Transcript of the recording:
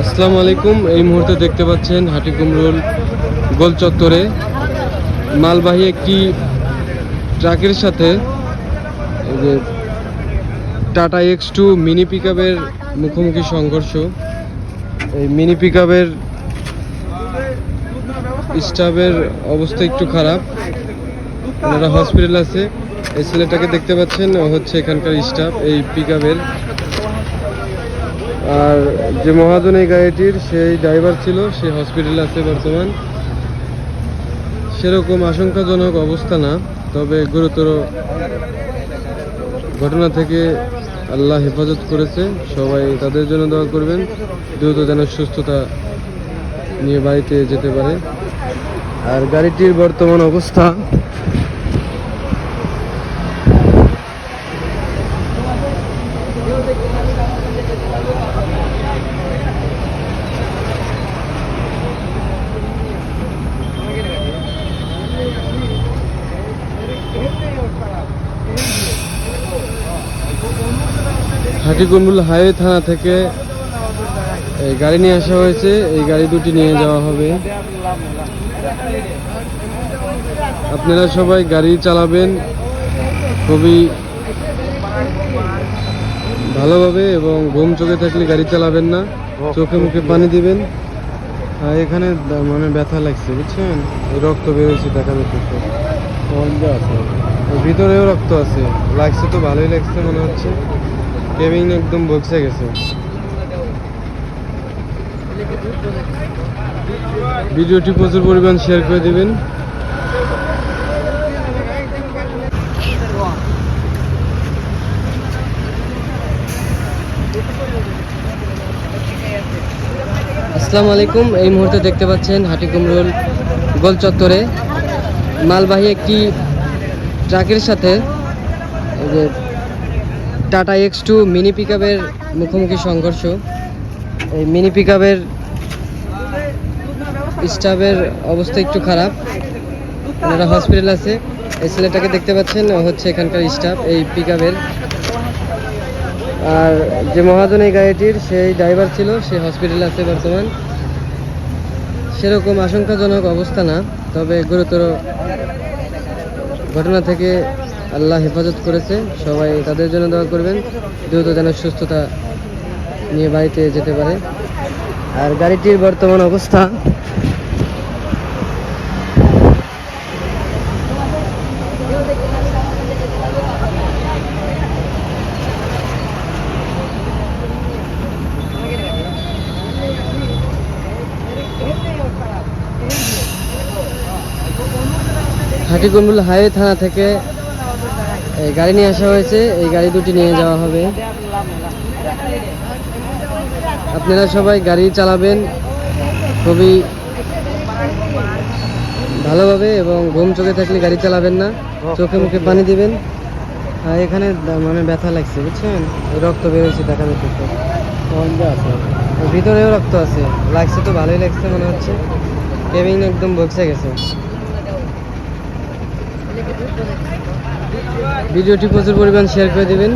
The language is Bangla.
আসসালামু আলাইকুম। এই মুহূর্তে দেখতে পাচ্ছেন হাটি কুমরুল গোল চত্বরে। মালবাহী একটি ট্রাকের সাথে যে টাটা এক্স টু মিনি পিকআপের মুখোমুখি সংঘর্ষ। এই মিনি পিকআপের স্টাফের অবস্থা একটু খারাপ। ওনারা হসপিটাল আছে। এই ছেলেটাকে দেখতে পাচ্ছেন হচ্ছে এখানকার স্টাফ, এই পিকআপের আর যে মহাজন এই গাড়িটির, সেই ড্রাইভার ছিল, সে হসপিটালে আছে বর্তমান। সেরকম আশঙ্কাজনক অবস্থা না, তবে গুরুতর ঘটনা থেকে আল্লাহ হেফাজত করেছে। সবাই তাদের জন্য দোয়া করবেন। দ্রুত যেন সুস্থতা নিয়ে বাড়িতে যেতে পারে। আর গাড়িটির বর্তমান অবস্থা। হাটিকুমরুল হাইওয়ে থানা থেকে এই গাড়ি নিয়ে আসা হয়েছে। এই গাড়ি দুটি নিয়ে যাওয়া হবে। আপনারা সবাই গাড়ি চালাবেন খুবই ভালোভাবে এবং ঘুম চোখে থাকলে গাড়ি চালাবেন না। চোখে মুখে পানি দিবেন। আর এখানে মানে ব্যথা লাগছে বুঝছেন? রক্ত বেরোচ্ছে দেখা যাচ্ছে ভিতরেও রক্ত আছে। লাগছে তো ভালোই লাগছে মনে হচ্ছে। একদম বসে গেছে। ভিডিওটি প্রচুর পরিমাণ শেয়ার করে দিবেন। আসসালামু আলাইকুম। এই মুহূর্তে দেখতে পাচ্ছেন হাটি কুমরুল গোল চত্বরে। মালবাহী একটি ট্রাকের সাথে টাটা এক্স টু মিনি পিকআপের মুখোমুখি সংঘর্ষ। এই মিনি পিকআপের স্টাফের অবস্থা একটু খারাপ। ওনারা হসপিটাল আছে। এই ছেলেটাকে দেখতে পাচ্ছেন হচ্ছে এখানকার স্টাফ এই পিকআপের আর যে মহাজন এই গাড়িটির, সেই ড্রাইভার ছিল, সে হসপিটালে আছে বর্তমান। সেরকম আশঙ্কাজনক অবস্থা না, তবে গুরুতর ঘটনা থেকে আল্লাহ হেফাজত করেছে। সবাই তাদের জন্য দোয়া করবেন। দ্রুত যেন সুস্থতা নিয়ে বাড়িতে যেতে পারে। আর গাড়িটির বর্তমান অবস্থা। হাটিকুমরুল হাইওয়ে থানা থেকে এই গাড়ি নিয়ে আসা হয়েছে, এই গাড়ি দুটি নিয়ে যাওয়া হবে। আপনারা সবাই গাড়ি চালাবেন খুবই ভালোভাবে এবং ঘুম চোখে থাকলে গাড়ি চালাবেন না, চোখে মুখে পানি দিবেন। আর এখানে মানে ব্যথা লাগছে, বুঝছেন? রক্ত বেরোচ্ছে দেখা যাচ্ছে ভিতরেও রক্ত আছে, লাগছে তো ভালোই লাগছে মনে হচ্ছে। কেবিন একদম বসে গেছে। ভিডিওটি প্রচুর পরিমাণ শেয়ার করে দিবেন।